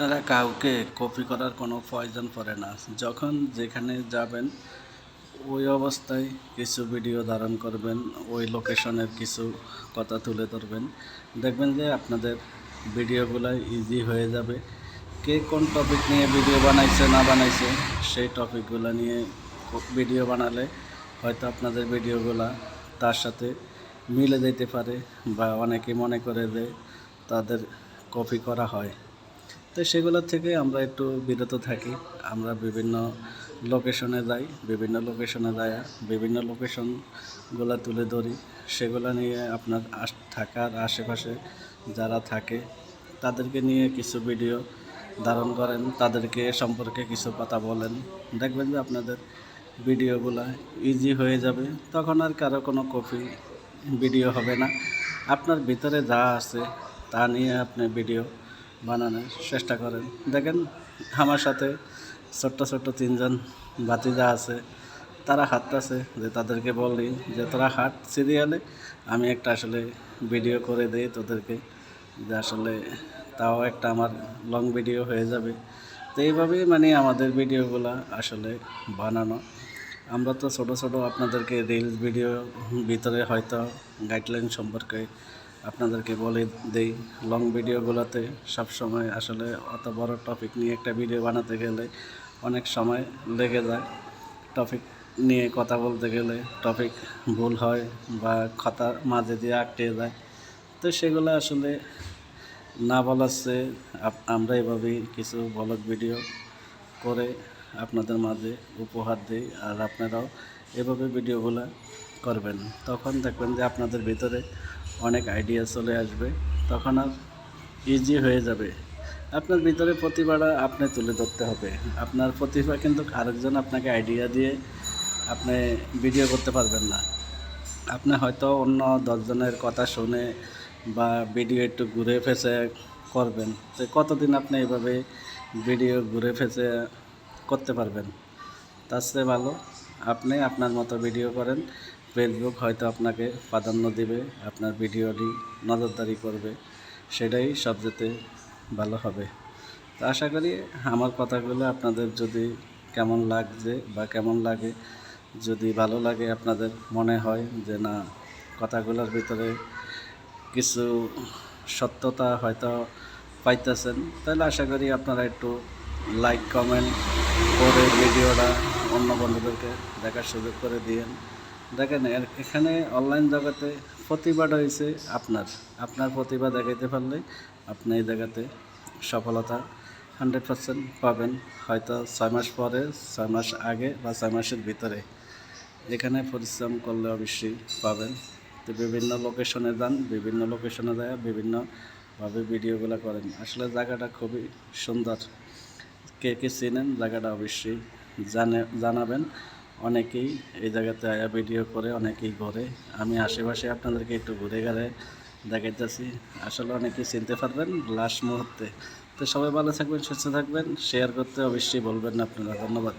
আপনারা কাউকে কপি করার কোনো প্রয়োজন পড়ে না। যখন যেখানে যাবেন, ওই অবস্থায় কিছু ভিডিও ধারণ করবেন, ওই লোকেশনের কিছু কথা তুলে ধরবেন। দেখবেন যে আপনাদের ভিডিওগুলো ইজি হয়ে যাবে। কে কোন টপিক নিয়ে ভিডিও বানাইছে, না বানাইছে, সেই টপিকগুলো নিয়ে ভিডিও বানালে হয়তো আপনাদের ভিডিওগুলা তার সাথে মিলে যেতে পারে বা অনেকে মনে করে যে তাদের কপি করা হয়। তো সেগুলোর থেকে আমরা একটু বিরত থাকি। আমরা বিভিন্ন লোকেশনে যাই, বিভিন্ন লোকেশনে যাই, বিভিন্ন লোকেশনগুলো তুলে ধরি। সেগুলো নিয়ে আপনার থাকার আশেপাশে যারা থাকে, তাদেরকে নিয়ে কিছু ভিডিও ধারণ করেন। তাদেরকে সম্পর্কে কিছু কথা বলেন। দেখবেন যে আপনাদের ভিডিওগুলো ইজি হয়ে যাবে। তখন আর কারও কোনো কপি ভিডিও হবে না। আপনার ভিতরে যা আছে, তা নিয়ে আপনি ভিডিও বানানোর চেষ্টা করেন। দেখেন, আমার সাথে ছোট্ট ছোট্ট তিনজন ভাতিজা আছে, তারা হাঁটতেছে, যে তাদেরকে বলি যে, তোরা হাট সিরিয়ালে আমি একটা আসলে ভিডিও করে দিই তোদেরকে, যে আসলে তাও একটা আমার লং ভিডিও হয়ে যাবে। তো এইভাবেই মানে আমাদের ভিডিওগুলো আসলে বানানো। আমরা তো ছোট ছোট আপনাদেরকে রিলস ভিডিও ভিতরে হয়তো গাইডলাইন সম্পর্কে আপনাদেরকে বলে দেই লং ভিডিওগুলোতে সবসময় আসলে অত বড় টপিক নিয়ে একটা ভিডিও বানাতে গেলে অনেক সময় লেগে যায়। টপিক নিয়ে কথা বলতে গেলে টপিক ভুল হয় বা কথা মাঝে দিয়ে আটকে যায়। তো সেগুলো আসলে না আপ- আমরা এভাবেই কিছু ব্লগ ভিডিও করে আপনাদের মাঝে উপহার দিই আর আপনারাও এভাবে ভিডিওগুলো করবেন। তখন দেখবেন যে আপনাদের ভিতরে অনেক আইডিয়া চলে আসবে, তখন আর ইজি হয়ে যাবে। আপনার ভিতরে প্রতিভাটা আপনি তুলে ধরতে হবে। আপনার প্রতিভা কিন্তু আরেকজন আপনাকে আইডিয়া দিয়ে আপনি ভিডিও করতে পারবেন না। আপনি হয়তো অন্য দশজনের কথা শুনে বা ভিডিও একটু ঘুরে ফেসে করবেন। তো কতদিন আপনি এইভাবে ভিডিও ঘুরে ফেসে করতে পারবেন? তার চেয়ে ভালো আপনি আপনার মতো ভিডিও করেন। ফেসবুক হয়তো আপনাকে প্রাধান্য দেবে, আপনার ভিডিওটি নজরদারি করবে, সেটাই সবচেয়ে ভালো হবে। তো আশা করি আমার কথাগুলো আপনাদের যদি কেমন লাগছে বা কেমন লাগে, যদি ভালো লাগে আপনাদের মনে হয় যে না, কথাগুলোর ভিতরে কিছু সত্যতা হয়তো পাইতেছেন, তাহলে আশা করি আপনারা একটু লাইক কমেন্ট করে ভিডিওটা অন্য বন্ধুদেরকে দেখার সুযোগ করে দিয়েন। দেখেন এখানে অনলাইন জগতে প্রতিভাটা হয়েছে আপনার। আপনার প্রতিভা দেখাইতে পারলে আপনি এই জায়গাতে সফলতা হান্ড্রেড পারসেন্ট পাবেন। হয়তো ছয় মাস পরে, ছয় মাস আগে বা ছয় মাসের ভিতরে। এখানে পরিশ্রম করলে অবশ্যই পাবেন। তো বিভিন্ন লোকেশনে যান, বিভিন্ন লোকেশনে যায়, বিভিন্নভাবে ভিডিওগুলো করেন। আসলে জায়গাটা খুবই সুন্দর। কে কে চেনেন জায়গাটা অবশ্যই জানে, জানাবেন। অনেকেই এই জায়গাতে আয়া ভিডিও করে, অনেকেই ঘরে আমি আশেপাশে আপনাদেরকে একটু ঘুরে গেলে দেখাইতেছি। আসলে অনেকেই চিনতে পারবেন লাস্ট মুহূর্তে। তো সবাই ভালো থাকবেন, সুস্থ থাকবেন। শেয়ার করতে অবশ্যই বলবেন আপনারা। ধন্যবাদ।